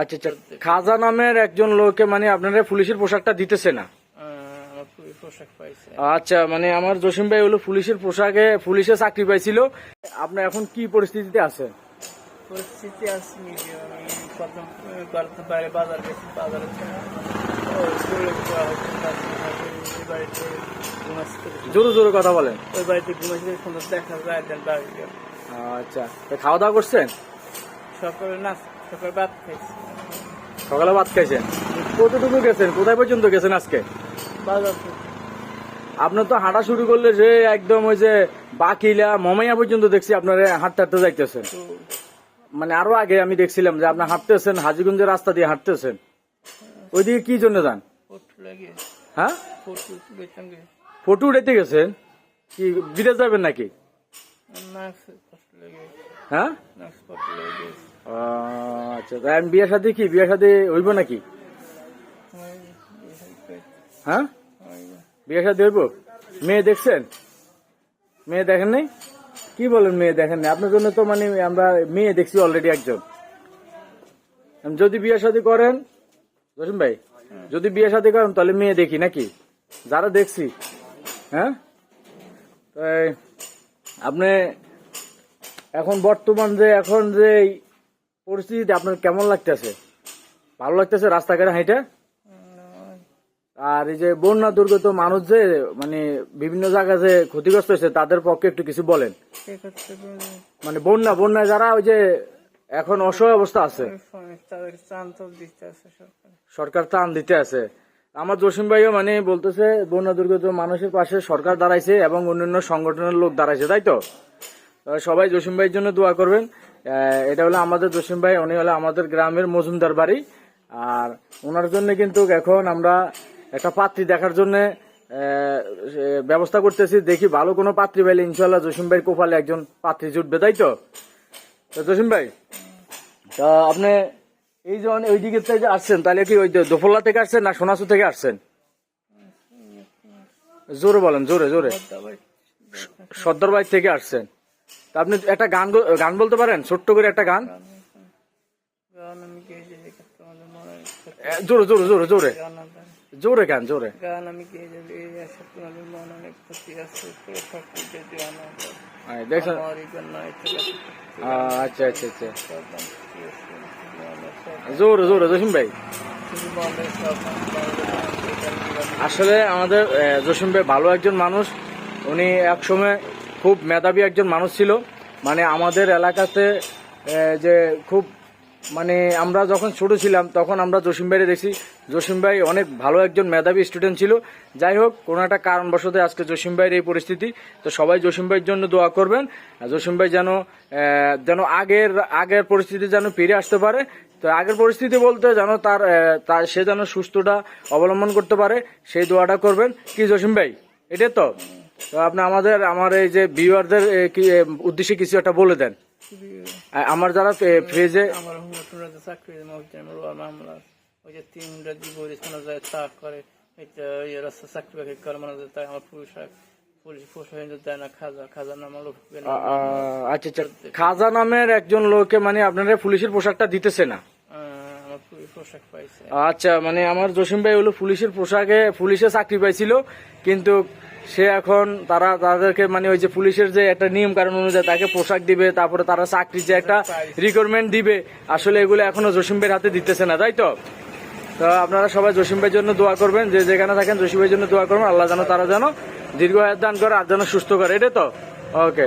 আচ্ছা আচ্ছা। খাজা নামের একজন লোককে মানে আপনারা পুলিশের পোশাকটা দিতেছে না? আচ্ছা মানে আমার জসিম ভাই হলো পুলিশের পোশাকে পুলিশে চাকরি পাইছিল। আপনি এখন কি পরিস্থিতিতে আছেন? পরিস্থিতি আছে বাজার গেছি বাজারে জোরে জোরে কথা বলেন। ওই বাড়িতে সুন্দর দেখা যায় আচ্ছা খাওয়া দাওয়া করছেন? সকালে না সকালে ভাত খাইছি। সকালে ভাত খাইছেন? কতটুকু গেছেন? কোথায় পর্যন্ত গেছেন আজকে? আপনার তো হাঁটা শুরু করলে যে একদম ওই যে বাকিলা মমাইয়া পর্যন্ত দেখছি আপনার হাঁটতে হাঁটতে যাইতেছেন। মানে আরও আগে আমি দেখছিলাম যে আপনার হাঁটতেছেন হাজিগঞ্জের রাস্তা দিয়ে হাঁটতেছেন। ওইদিকে কি জন্য যান? ফটো হ্যাঁ ফটো উঠাইতে গেছেন? কি বিদেশ যাবেন নাকি? হ্যাঁ? আচ্ছা সাথে কি? সাথে নাকি? হ্যাঁ? সাথে মেয়ে দেখছেন? মেয়ে দেখেন কি বলেন মেয়ে দেখেন নাই? আপনার জন্য তো মানে আমরা মেয়ে দেখছি অলরেডি একজন। যদি বিয়ে শাদী করেন, জসিম ভাই, যদি বিয়ে শাদী করেন, তাহলে মেয়ে দেখি নাকি? যারা দেখছি হ্যাঁ? তাই আপনি এখন বর্তমান যে এখন যে পরিস্থিতিতে আপনার কেমন লাগতেছে? ভালো লাগতেছে রাস্তাঘাটে হাইটা? আর এই যে বন্যা দুর্গত মানুষ যে মানে বিভিন্ন জায়গায় যে ক্ষতিগ্রস্ত হয়েছে তাদের পক্ষে একটু কিছু বলেন। মানে বন্যা বন্যায় যারা ওই যে এখন অসহায় অবস্থা আছে সরকার ত্রাণ দিতে আছে। আমার জসিম ভাইও মানে বলতেছে, বন্যা দুর্গত মানুষের পাশে সরকার দাঁড়াইছে এবং অন্যান্য সংগঠনের লোক দাঁড়াইছে, তাই তো? সবাই জসিম ভাইয়ের জন্য দোয়া করবেন। এটা হলো আমাদের জসিম ভাই, উনি হলো আমাদের গ্রামের মজুমদার বাড়ি। আর ওনার জন্য কিন্তু এখন আমরা একটা পাত্রী দেখার জন্য ব্যবস্থা করতেছি। দেখি ভালো কোনো পাত্রী পাইলে ইনশাল্লাহ জসিম ভাইয়ের কোপালে একজন পাত্রী জুটবে, তাই তো জসিম ভাই, তা আপনি এই যে ওই দিকে থেকে আসছেন, তাহলে কি ওই দোফল্লা থেকে আসছেন না সোনাসু থেকে আসছেন? জোরে বলেন, জোরে জোরে। সর্দারবাড়ি থেকে আসছেন। তা আপনি একটা গান গান বলতে পারেন? ছোট্ট করে একটা গান। মনে জোরে জোরে জোরে জোরে। জোরে গান জোরে। গান মনে দেখছেন আচ্ছা আচ্ছা আচ্ছা। জোরে জোরে, জসিম ভাই। আসলে আমাদের জসিম ভাই ভালো একজন মানুষ। উনি একসময় খুব মেধাবী একজন মানুষ ছিল। মানে আমাদের এলাকাতে যে খুব মানে আমরা যখন ছোট ছিলাম, তখন আমরা জসিম ভাইরে দেখছি। জসিম ভাই অনেক ভালো একজন মেধাবী স্টুডেন্ট ছিল। যাই হোক, কোনো একটা কারণবশত আজকে জসিম ভাইয়ের এই পরিস্থিতি। তো সবাই জসিম ভাইয়ের জন্য দোয়া করবেন। জসিম ভাই যেন যেন আগের আগের পরিস্থিতি যেন ফিরে আসতে পারে। তো আগের পরিস্থিতি বলতে যেন তার সে যেন সুস্থটা অবলম্বন করতে পারে, সেই দোয়াটা করবেন। কি জসিম ভাই? এটা তো? তো আপনি আমাদের, আমার এই যে ভিউয়ারদের কি উদ্দেশ্যে কিছু একটা বলে দেন। আমার যারা ফ্রেজে আমার চাকরি মহজের মামলা। ওই যে তিন হুমরা দিব শোনা যায় তা করে এটা ইয়ে রাস্তা চাকরি বাকরি করে মনে তাই আমার পোশাক আচ্ছা আচ্ছা। খাজা নামের একজন লোককে মানে আপনারা পুলিশের পোশাকটা দিতেছে না? আমার পোশাক পাইছে। আচ্ছা মানে আমার জসিম ভাই হলো পুলিশের পোশাকে পুলিশে চাকরি পাইছিল কিন্তু সে এখন তারা, তাদেরকে মানে ওই যে পুলিশের যে একটা নিয়ম কারণ অনুযায়ী তাকে পোশাক দিবে, তারপরে তারা চাকরির যে একটা রিকোয়ারমেন্ট দিবে, আসলে এগুলো এখনও জসিম ভাইয়ের হাতে দিতেছে না, তাই তো? তো আপনারা সবাই জসিম ভাইয়ের জন্য দোয়া করবেন, যে যেখানে থাকেন জসিম ভাইয়ের জন্য দোয়া করবেন, আল্লাহ যেন তারা যেন দীর্ঘ আয়াত দান করে আর যেন সুস্থ করে এটা তো? ওকে